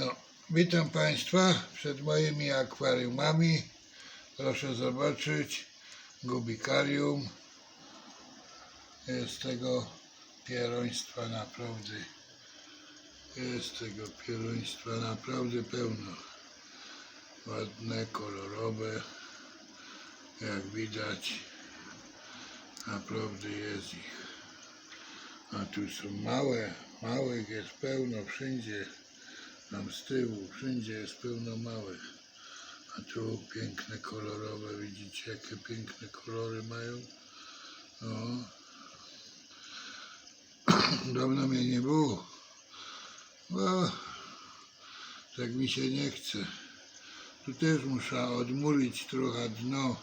No, witam Państwa przed moimi akwariumami. Proszę zobaczyć gubikarium. Jest tego pieroństwa naprawdę. Jest tego pieroństwa naprawdę pełno. Ładne, kolorowe. Jak widać, naprawdę jest ich. A tu są małe, małych jest pełno wszędzie. Tam z tyłu, wszędzie jest pełno małych. A tu piękne kolorowe, widzicie jakie piękne kolory mają. No. Dawno mnie nie było. No, tak mi się nie chce. Tu też muszę odmulić trochę dno,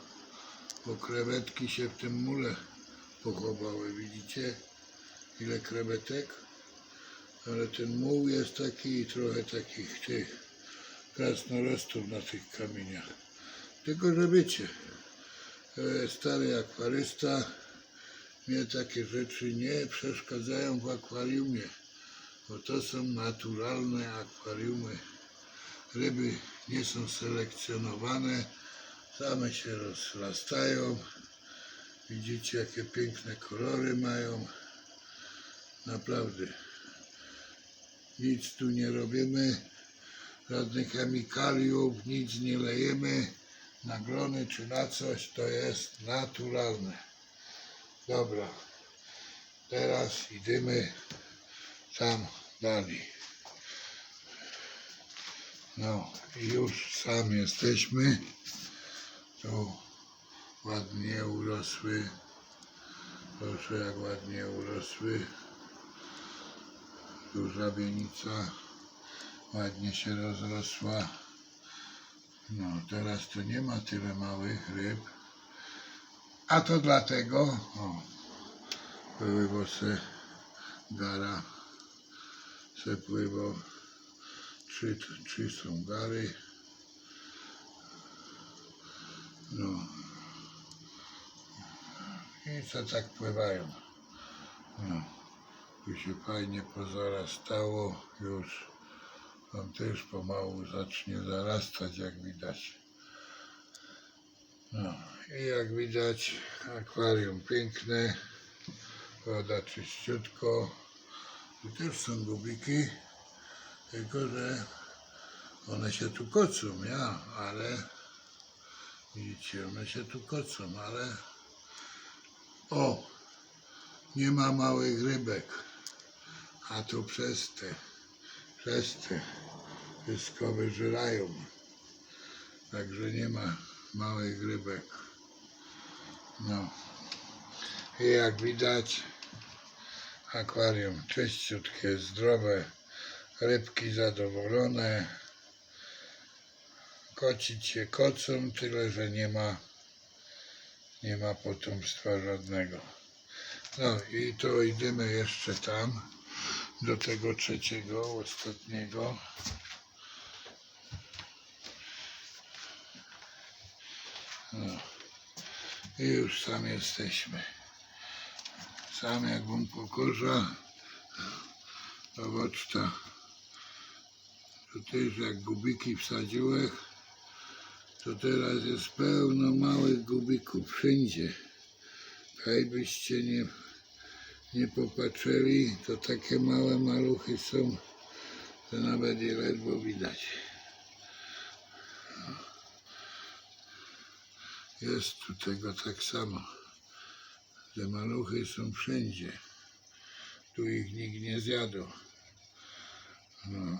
bo krewetki się w tym mule pochowały, widzicie? Ile krewetek? Ale ten muł jest taki trochę takich tych krasnolestów na tych kamieniach. Tylko, że wiecie, e, stary akwarysta mnie takie rzeczy nie przeszkadzają w akwariumie, bo to są naturalne akwariumy. Ryby nie są selekcjonowane, same się rozrastają. Widzicie, jakie piękne kolory mają. Naprawdę. Nic tu nie robimy, żadnych chemikaliów, nic nie lejemy na czy na coś, to jest naturalne. Dobra, teraz idziemy tam dalej. No i już sam jesteśmy. Tu ładnie urosły. Proszę jak ładnie urosły. Duża wienica ładnie się rozrosła. No, teraz to nie ma tyle małych ryb. A to dlatego, o, były włosy gara, se pływał, trzy, trzy są gary. No. I co tak pływają. No. Tu się fajnie pozarastało już. On też pomału zacznie zarastać, jak widać. No i jak widać, akwarium piękne, woda czyściutko. Tu też są gubiki, tylko że one się tu kocą, ja, ale widzicie, one się tu kocą, ale o, nie ma małych rybek, a tu przez te, przez te wszystko wyżyrają. Także nie ma małych rybek. No. I jak widać, akwarium czyściutkie, zdrowe, rybki zadowolone. Kocić się kocą, tyle że nie ma, nie ma potomstwa żadnego. No i to idziemy jeszcze tam, do tego trzeciego, ostatniego. No. I już sam jesteśmy. Sam jak bym pokorza, owoczta. To też jak gubiki wsadziłeś, to teraz jest pełno małych gubików wszędzie. Kaj byście nie, nie popatrzyli, to takie małe maluchy są, że nawet je ledwo widać. Jest tu tego tak samo. Te maluchy są wszędzie. Tu ich nikt nie zjadł. No.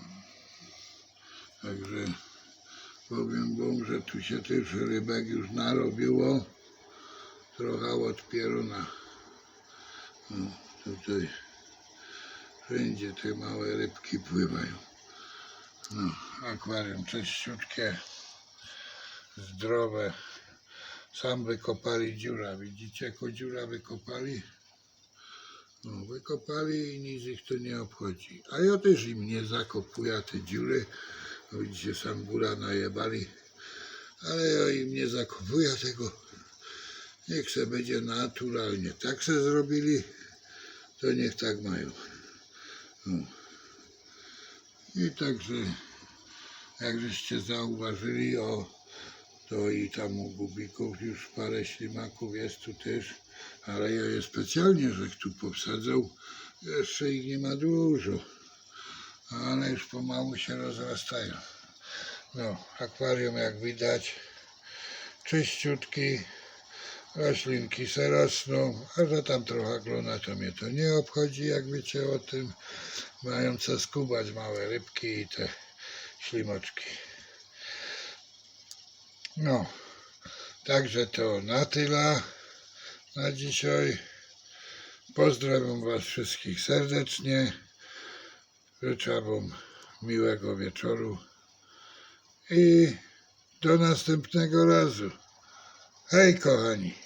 Także powiem wam, że tu się też rybek już narobiło. Trochę od pieruna. No, tutaj wszędzie te małe rybki pływają. No, akwarium czyściutkie, zdrowe. Sam wykopali dziura. Widzicie, jaką dziura wykopali? No, wykopali i nic ich to nie obchodzi. A ja też im nie zakopuję te dziury. No, widzicie, sam góra najebali. Ale ja im nie zakopuję tego. Niech se będzie naturalnie. Tak se zrobili, to niech tak mają. No. I także Jak żeście zauważyli, o, to i tam u gubików już parę ślimaków jest tu też, ale ja je specjalnie, że tu powsadzał. Jeszcze ich nie ma dużo, ale już pomału się rozrastają. No, akwarium jak widać, czyściutki, roślinki se rosną, a że tam trochę glona, to mnie to nie obchodzi, jak wiecie o tym. Mają co skubać małe rybki i te ślimoczki. No, także to na tyle na dzisiaj. Pozdrawiam Was wszystkich serdecznie. Życzę Wam miłego wieczoru i do następnego razu. Hej kochani!